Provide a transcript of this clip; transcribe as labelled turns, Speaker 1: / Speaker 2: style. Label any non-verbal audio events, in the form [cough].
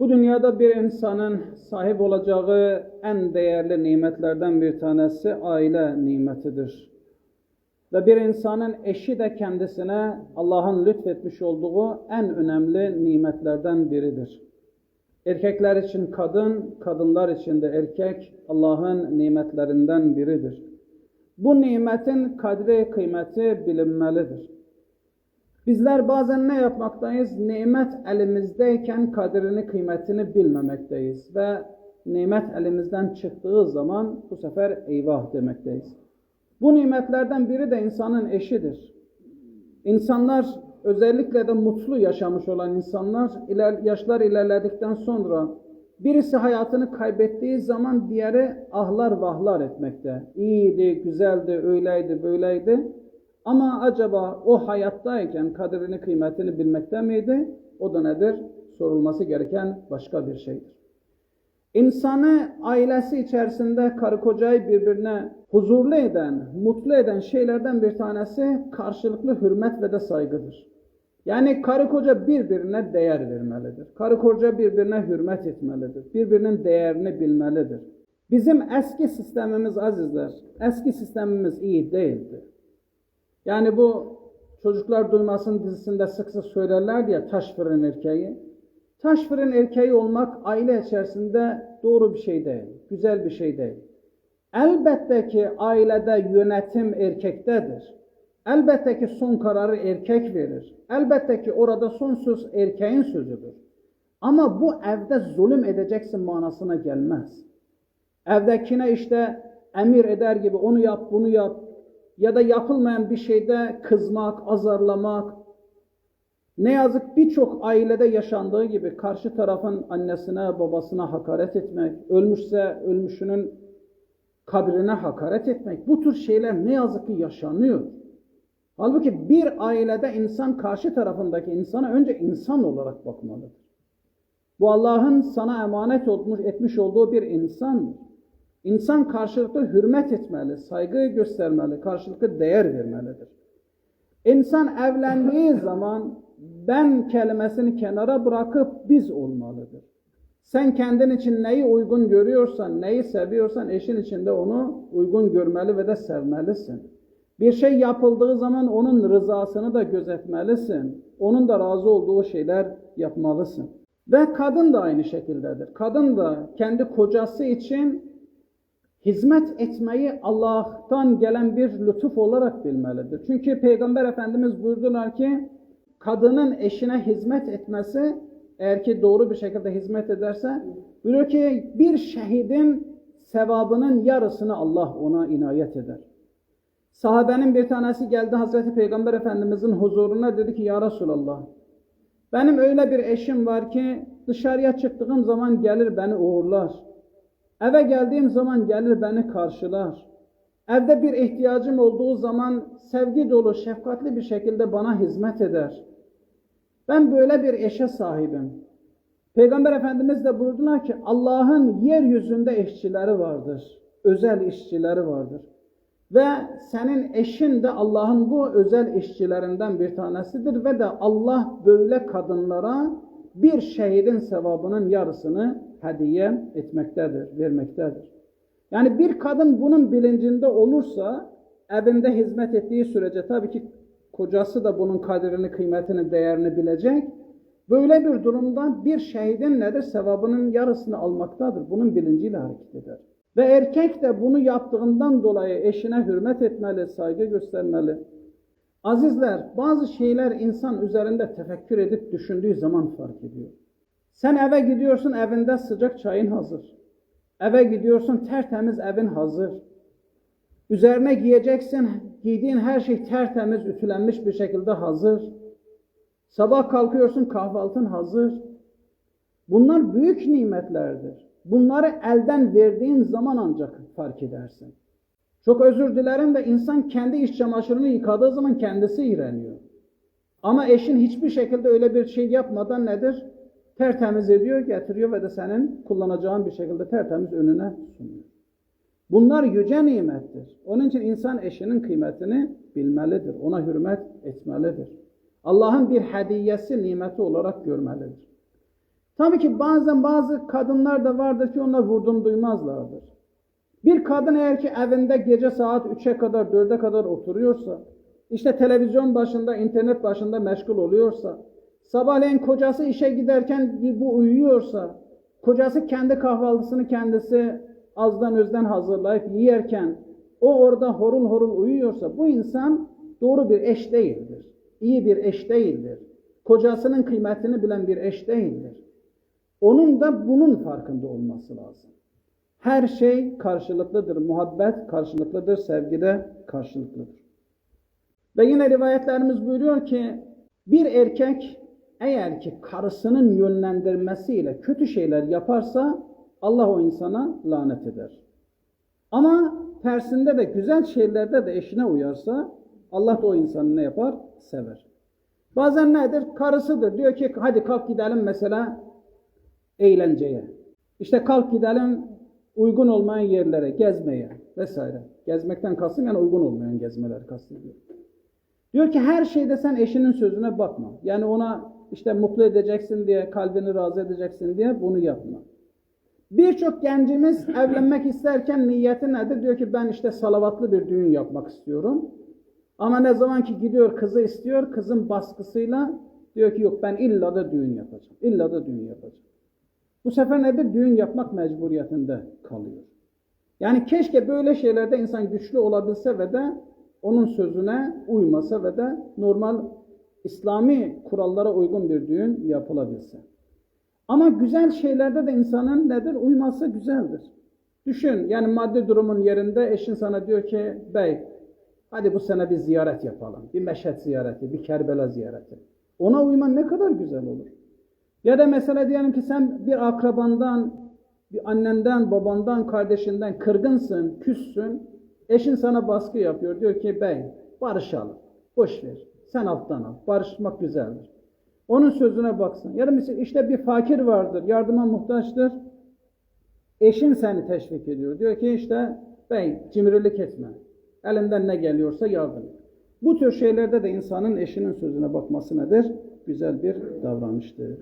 Speaker 1: Bu dünyada bir insanın sahip olacağı en değerli nimetlerden bir tanesi aile nimetidir. Ve bir insanın eşi de kendisine Allah'ın lütfetmiş olduğu en önemli nimetlerden biridir. Erkekler için kadın, kadınlar için de erkek Allah'ın nimetlerinden biridir. Bu nimetin kadri kıymeti bilinmelidir. Bizler bazen ne yapmaktayız? Nimet elimizdeyken kadrini kıymetini bilmemekteyiz ve nimet elimizden çıktığı zaman bu sefer eyvah demekteyiz. Bu nimetlerden biri de insanın eşidir. İnsanlar özellikle de mutlu yaşamış olan insanlar iler, yaşlar ilerledikten sonra birisi hayatını kaybettiği zaman diğeri ahlar vahlar etmekte. İyiydi, güzeldi, öyleydi, böyleydi. Ama acaba o hayattayken kadrini kıymetini bilmekte miydi? O da nedir? Sorulması gereken başka bir şeydir. İnsanı ailesi içerisinde karı kocayı birbirine huzurlu eden, mutlu eden şeylerden bir tanesi karşılıklı hürmet ve de saygıdır. Yani karı koca birbirine değer vermelidir. Karı koca birbirine hürmet etmelidir. Birbirinin değerini bilmelidir. Bizim eski sistemimiz azizler, eski sistemimiz iyi değildi. Yani bu Çocuklar Duymasın dizisinde sık sık söylerler ya taş fırın erkeği. Taş fırın erkeği olmak aile içerisinde doğru bir şey değil, güzel bir şey değil. Elbette ki ailede yönetim erkektedir. Elbette ki son kararı erkek verir. Elbette ki orada son söz erkeğin sözüdür. Ama bu evde zulüm edeceksin manasına gelmez. Evdekine işte emir eder gibi onu yap, bunu yap ya da yapılmayan bir şeyde kızmak, azarlamak. Ne yazık birçok ailede yaşandığı gibi karşı tarafın annesine, babasına hakaret etmek, ölmüşse ölmüşünün kabrine hakaret etmek. Bu tür şeyler ne yazık ki yaşanıyor. Halbuki bir ailede insan karşı tarafındaki insana önce insan olarak bakmalıdır. Bu Allah'ın sana emanet olmuş, etmiş olduğu bir insandır. İnsan karşılıklı hürmet etmeli, saygı göstermeli, karşılıklı değer vermelidir. İnsan evlendiği [laughs] zaman ben kelimesini kenara bırakıp biz olmalıdır. Sen kendin için neyi uygun görüyorsan, neyi seviyorsan eşin için de onu uygun görmeli ve de sevmelisin. Bir şey yapıldığı zaman onun rızasını da gözetmelisin. Onun da razı olduğu şeyler yapmalısın. Ve kadın da aynı şekildedir. Kadın da kendi kocası için hizmet etmeyi Allah'tan gelen bir lütuf olarak bilmelidir. Çünkü Peygamber Efendimiz buyurdular ki kadının eşine hizmet etmesi eğer ki doğru bir şekilde hizmet ederse buyuruyor ki bir şehidin sevabının yarısını Allah ona inayet eder. Sahabenin bir tanesi geldi Hazreti Peygamber Efendimizin huzuruna dedi ki Ya Resulallah benim öyle bir eşim var ki dışarıya çıktığım zaman gelir beni uğurlar. Eve geldiğim zaman gelir beni karşılar. Evde bir ihtiyacım olduğu zaman sevgi dolu, şefkatli bir şekilde bana hizmet eder. Ben böyle bir eşe sahibim. Peygamber Efendimiz de buyurdular ki Allah'ın yeryüzünde işçileri vardır. Özel işçileri vardır. Ve senin eşin de Allah'ın bu özel işçilerinden bir tanesidir ve de Allah böyle kadınlara bir şehidin sevabının yarısını hediye etmektedir, vermektedir. Yani bir kadın bunun bilincinde olursa evinde hizmet ettiği sürece tabii ki kocası da bunun kadrini, kıymetini, değerini bilecek. Böyle bir durumda bir şehidin nedir? Sevabının yarısını almaktadır. Bunun bilinciyle hareket eder. Ve erkek de bunu yaptığından dolayı eşine hürmet etmeli, saygı göstermeli. Azizler, bazı şeyler insan üzerinde tefekkür edip düşündüğü zaman fark ediyor. Sen eve gidiyorsun, evinde sıcak çayın hazır. Eve gidiyorsun, tertemiz evin hazır. Üzerine giyeceksin, giydiğin her şey tertemiz, ütülenmiş bir şekilde hazır. Sabah kalkıyorsun, kahvaltın hazır. Bunlar büyük nimetlerdir. Bunları elden verdiğin zaman ancak fark edersin. Çok özür dilerim de insan kendi iş çamaşırını yıkadığı zaman kendisi iğreniyor. Ama eşin hiçbir şekilde öyle bir şey yapmadan nedir? Tertemiz ediyor, getiriyor ve de senin kullanacağın bir şekilde tertemiz önüne sunuyor. Bunlar yüce nimettir. Onun için insan eşinin kıymetini bilmelidir. Ona hürmet etmelidir. Allah'ın bir hediyesi, nimeti olarak görmelidir. Tabii ki bazen bazı kadınlar da vardır ki onlar vurdum duymazlardır. Bir kadın eğer ki evinde gece saat 3'e kadar 4'e kadar oturuyorsa, işte televizyon başında, internet başında meşgul oluyorsa, sabahleyin kocası işe giderken bu uyuyorsa, kocası kendi kahvaltısını kendisi azdan özden hazırlayıp yiyerken, o orada horul horul uyuyorsa, bu insan doğru bir eş değildir. İyi bir eş değildir. Kocasının kıymetini bilen bir eş değildir. Onun da bunun farkında olması lazım. Her şey karşılıklıdır. Muhabbet karşılıklıdır. Sevgi de karşılıklıdır. Ve yine rivayetlerimiz buyuruyor ki bir erkek eğer ki karısının yönlendirmesiyle kötü şeyler yaparsa Allah o insana lanet eder. Ama tersinde de güzel şeylerde de eşine uyarsa Allah da o insanı ne yapar? Sever. Bazen nedir? Karısıdır. Diyor ki hadi kalk gidelim mesela eğlenceye. İşte kalk gidelim uygun olmayan yerlere, gezmeye vesaire. Gezmekten kastım yani uygun olmayan gezmeler kastediyor. Diyor ki her şeyde sen eşinin sözüne bakma. Yani ona işte mutlu edeceksin diye, kalbini razı edeceksin diye bunu yapma. Birçok gencimiz [laughs] evlenmek isterken niyeti nedir? Diyor ki ben işte salavatlı bir düğün yapmak istiyorum. Ama ne zaman ki gidiyor kızı istiyor, kızın baskısıyla diyor ki yok ben illa da düğün yapacağım. İlla da düğün yapacağım. Bu sefer nedir? Düğün yapmak mecburiyetinde kalıyor. Yani keşke böyle şeylerde insan güçlü olabilse ve de onun sözüne uymasa ve de normal İslami kurallara uygun bir düğün yapılabilse. Ama güzel şeylerde de insanın nedir? Uyması güzeldir. Düşün yani maddi durumun yerinde eşin sana diyor ki bey hadi bu sene bir ziyaret yapalım. Bir meşhet ziyareti, bir Kerbela ziyareti. Ona uyman ne kadar güzel olur. Ya da mesela diyelim ki sen bir akrabandan, bir annenden, babandan, kardeşinden kırgınsın, küssün. Eşin sana baskı yapıyor. Diyor ki bey barışalım. Boş ver. Sen alttan al. Barışmak güzeldir. Onun sözüne baksın. Ya da mesela işte bir fakir vardır. Yardıma muhtaçtır. Eşin seni teşvik ediyor. Diyor ki işte bey cimrilik etme. Elinden ne geliyorsa yardım et. Bu tür şeylerde de insanın eşinin sözüne bakması nedir? Güzel bir davranıştır.